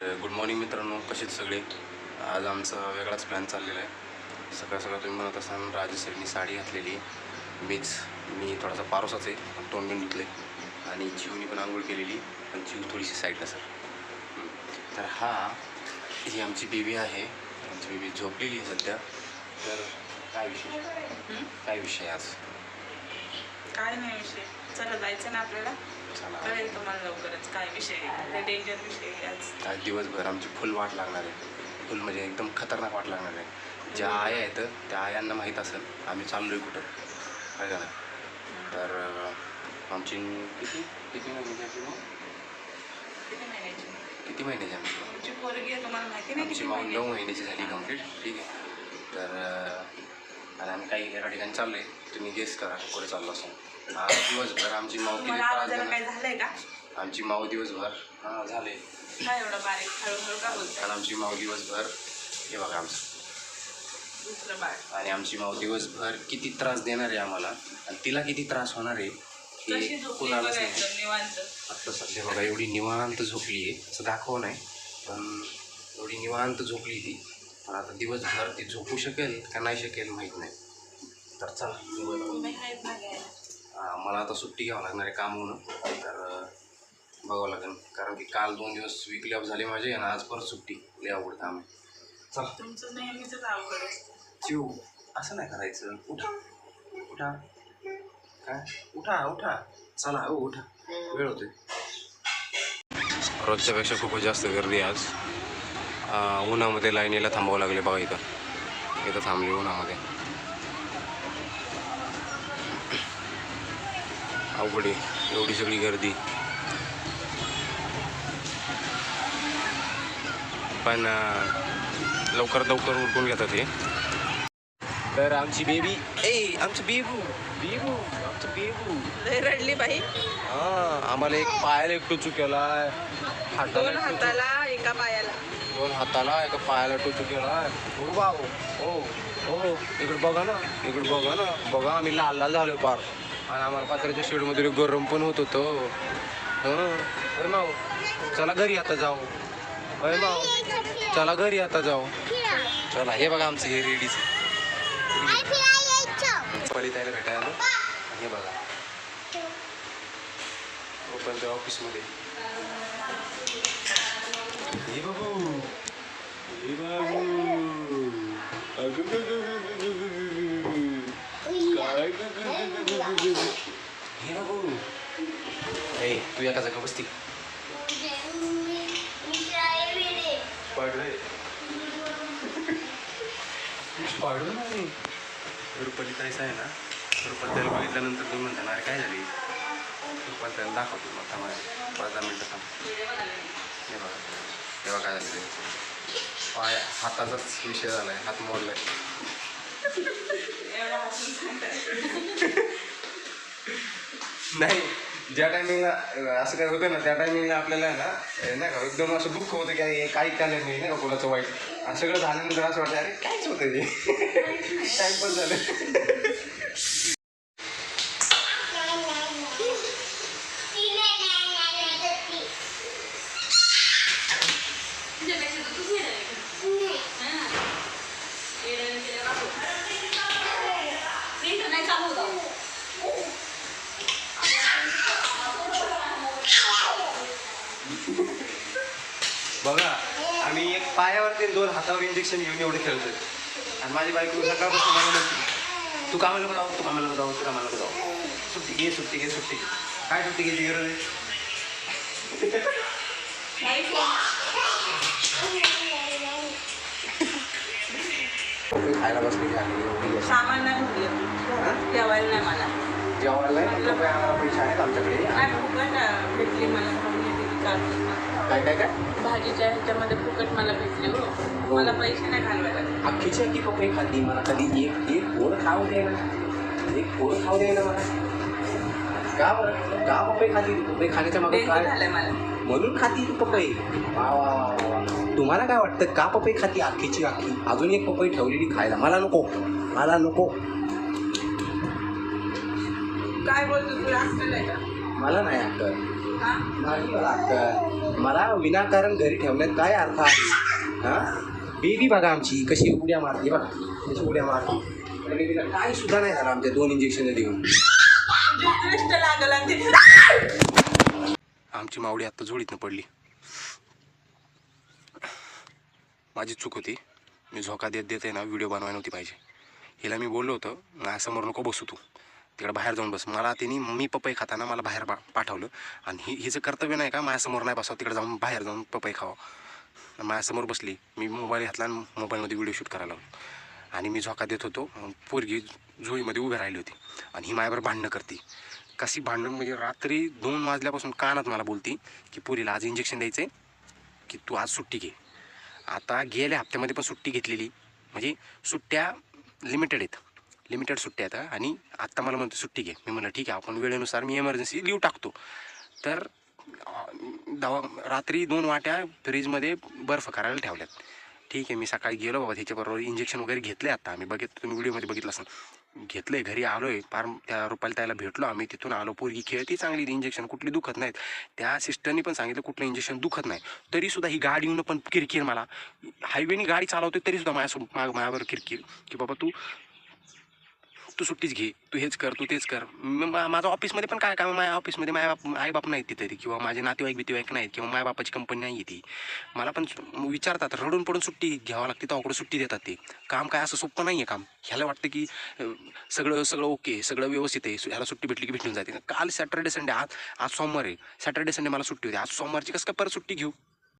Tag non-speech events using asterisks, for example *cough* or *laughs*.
Good morning मित्रांनो कसेच सगळे? आज आमचा वेगळाच प्लॅन चाललेला आहे. सकाळ सकाळ तुम्ही म्हणत असाल राजश्रीनी साडी घातलेली. मीच मी थोडासा पारोसाच आहे तोंड धुतले आणि चिवनी पण आंघोळ केलेली. पण चिव थोडीशी साईडला सर. तर हा ही आमची बेबी आहे. आमची बेबी झोपलेली आहे सध्या. तर काय विषय काय विषय आज? काय नाही विषय. चला जायचं ना आपल्याला? चला. कळेल तुम्हाला लवकरच काय विषय डेंजर विषय आज. आज दिवसभर आमची फुल वाट लागणार आहे. फुल म्हणजे एकदम खतरनाक वाट लागणार आहे. ज्या आया आहेत त्या आयांना माहीत असेल आम्ही चाललो आहे कुठं? काय का नाही? तर अं, आमची किती? किती महिन्याची आमची माऊ? किती महिन्याची? किती महिन्याची आमची? तुमची पोरगी आहे तुम्हाला माहिती नाही आमची किती महिन्याची नऊ महिन्याची? झाली कंप्लीट ठीक आहे. तर अं, काही एका ठिकाणी चाललो आहे तुम्ही गेस करा कुठे चाललो असं आज दिवसभर आमची माऊ किती त्रास आवाजाला काय देणार झालंय का? आमची माऊ दिवसभर हां झाले. काय एवढं बारीक हळूहळू का बोलताय आणि आमची माऊ दिवसभर हे बघा आमचं. दुसरं बाळ. आणि आमची माऊ दिवसभर किती त्रास देणार आहे आम्हाला? आणि तिला किती त्रास होणार आहे कशी हे झोपली कुणालाच नाही. एकदम निवांत. आत्ता सध्या बघा एवढी निवांत झोपली आहे असं दाखव नाही पण एवढी निवांत झोपली ती. पण आता दिवसभर ती झोपू शकेल का नाही शकेल माहीत नाही. तर चला मला आता सुट्टी घ्यावं लागणार आहे काम होणं तर बघावं लागेल. कारण की काल दोन दिवस विकली ऑफ झाले माझे आणि आज परत सुट्टी. लय अवघड काम आहे. चला. तुमचं नेहमीच अवघड चिव असं नाही करायचं. उठा. उठा. काय? उठा उठा. चला हो उठा. वेळ होते रोजच्यापेक्षा खूपच जास्त गर्दी आज. उन्हामध्ये लाईनीला थांबावं लागले बघा इथं. इथं थांबली उन्हामध्ये. अवघड आहे. एवढी सगळी गर्दी. पण अं, लवकर उरकून घेतात हे. तर आमची बेबी ए आमचं बेबू बेबू आमचं बेबू. लय रडली बाई. हा आम्हाला एक पायाला एक टोचू हाताला दोन एक टोचू- हाताला एका पायाला. दोन हाताला एका पायाला टोचू हो बाबू हो हो. इकडे बघा ना इकडे बघा ना. बघा आम्ही लाल लाल झालो पार. आणि आम्हाला पात्राच्या शेडमध्ये गरम पण होत होतं. अरे माऊ चला घरी आता जाऊ. अरे भाऊ चला घरी आता जाऊ. चला हे बघा आमचं हे रेडीच. त्याला भेटायला. हे बघा. ओपन ऑफिसमध्ये एका जागा बसती. पाडलंय पाडू नाही. रुपाली ताईचं आहे ना. रुपाली त्याला बघितल्यानंतर तुम्ही म्हणता ना अरे काय झाली? रुपाली त्याला दाखवतो मग थांबा पाच दहा मिनटं थांब. हे बघा. तेव्हा काय झालं ते पाय हाताचाच विषय झालाय. हात मोडलाय. एवढा हसून सांगताय *laughs* नाही. ज्या टायमिंगला असं काय होतं ना त्या टायमिंगला आपल्याला ना नाही का एकदम असं दुःख होतं की अरे काही केलं नाही नाही का कोणाचं वाईट. आणि सगळं झाल्यानंतर असं वाटतं अरे कायच होतं ते टाइमपास *laughs* झालं बघा आम्ही एक पायावरती आणि दोन हातावर इंजेक्शन घेऊन एवढे खेळतोय. आणि माझी बायको सकाळपासून मला म्हणते तू कामाला जाऊ तू कामाला जाऊ तू कामाला जाऊ. सुट्टी घे सुट्टी घे सुट्टी घे." काय सुट्टी घ्यायची गरज आहे? खायला बसली सामान नाही जेवायला नाही मला. जेवायला नाही पैसे आहेत आमच्याकडे. भेटली मला. काय काय काय? भाजीच्या ह्याच्यामध्ये फुकट मला भेटली हो. मला पैसे नाही घालवायला. अख्खीची अख्खी पपई खाल्ली मला. कधी एक एक पोळ खाऊ दे ना. एक पोळ खाऊ दे ना मला. का बरं? का पपई खाल्ली तू? पपई खाण्याच्या मागे काय? झालंय मला. म्हणून खाती तू पपई. वा वा वा वा. तुम्हाला काय वाटतं का पपई खाती अख्खीची अख्खी? अजून एक पपई ठेवलेली खायला. मला नको. मला नको. काय बोलतो तुला अक्कल आहे का? मला नाही अक्कल. हा मला विनाकारण घरी ठेवण्यात काय अर्थ आहे? हा? बेबी बघा आमची कशी उड्या मारते बघा. कशी उड्या मारते. बेबीला काय सुद्धा नाही झालं आमच्या दोन इंजेक्शन देऊन. आमची मावडी आत्ता झोळीतनं पडली. माझी चूक होती. मी झोका देत देत आहे ना व्हिडिओ बनवायला नव्हती पाहिजे. हिला मी बोललो होतं समोर नको बसू तू. तिकडे बाहेर जाऊन बस. मला तिने मी पपई खाताना मला बाहेर पा पाठवलं. आणि ही हिचं कर्तव्य नाही का माझ्यासमोर नाही बसावं तिकडे जाऊन बाहेर जाऊन पपई खावं. माझ्यासमोर बसली. मी मोबाईल घेतला आणि मोबाईलमध्ये व्हिडिओ शूट करायला लागलो आणि मी झोका देत होतो. पोरगी झोळीमध्ये उभी राहिली होती. आणि ही माझ्यावर भांडणं करते. कशी भांडण? म्हणजे रात्री दोन वाजल्यापासून कानात मला बोलती की पोरीला आज इंजेक्शन द्यायचं आहे की तू आज सुट्टी घे. आता गेल्या हप्त्यामध्ये पण सुट्टी घेतलेली. म्हणजे सुट्ट्या लिमिटेड आहेत. लिमिटेड सुट्ट्या आहेत आणि आत्ता मला म्हणतो सुट्टी घे. मी म्हणलं ठीक आहे आपण वेळेनुसार मी एमर्जन्सी लिव टाकतो. तर दवा रात्री दोन वाट्या फ्रीजमध्ये बर्फ करायला ठेवल्यात. ठीक आहे मी सकाळी गेलो बाबा त्याच्याबरोबर इंजेक्शन वगैरे घेतले आता. आम्ही बघित तुम्ही व्हिडिओमध्ये बघितलं घेतलं घेतलंय घरी आलोय. फार त्या रुपाली त्याला भेटलो आम्ही. तिथून आलो पोरगी खेळती चांगली इंजेक्शन कुठली दुखत नाहीत. त्या सिस्टरनी पण सांगितलं कुठलं इंजेक्शन दुखत नाही. तरी सुद्धा ही गाडी येऊन पण किरकिर मला. हायवेनी गाडी चालवते तरी सुद्धा माझ्यासोबत माग माझ्यावर किरकिर. की बाबा तू तू सुट्टीच घे. तू हेच कर तू तेच कर. म- मा- माझं ऑफिसमध्ये पण काय काम माझ्या ऑफिसमध्ये माझ्या बाप आई बाप नाहीत तिथे किंवा माझे नातेवाईक बितेवाईक नाहीत किंवा माझ्या बापाची कंपनी नाही आहे ती. मला पण विचारतात रडून पडून सुट्टी घ्यावं लागते तेव्हाकडे सुट्टी देतात ते. काम काय असं सोपं नाही आहे काम. ह्याला वाटतं की सगळं सगळं ओके सगळं व्यवस्थित आहे. ह्याला सुट्टी भेटली की भेटून जाते. काल सॅटर्डे संडे आज आज सोमवार आहे. सॅटर्डे संडे मला सुट्टी होती. आज सोमवारची कसं काय परत सुट्टी घेऊ?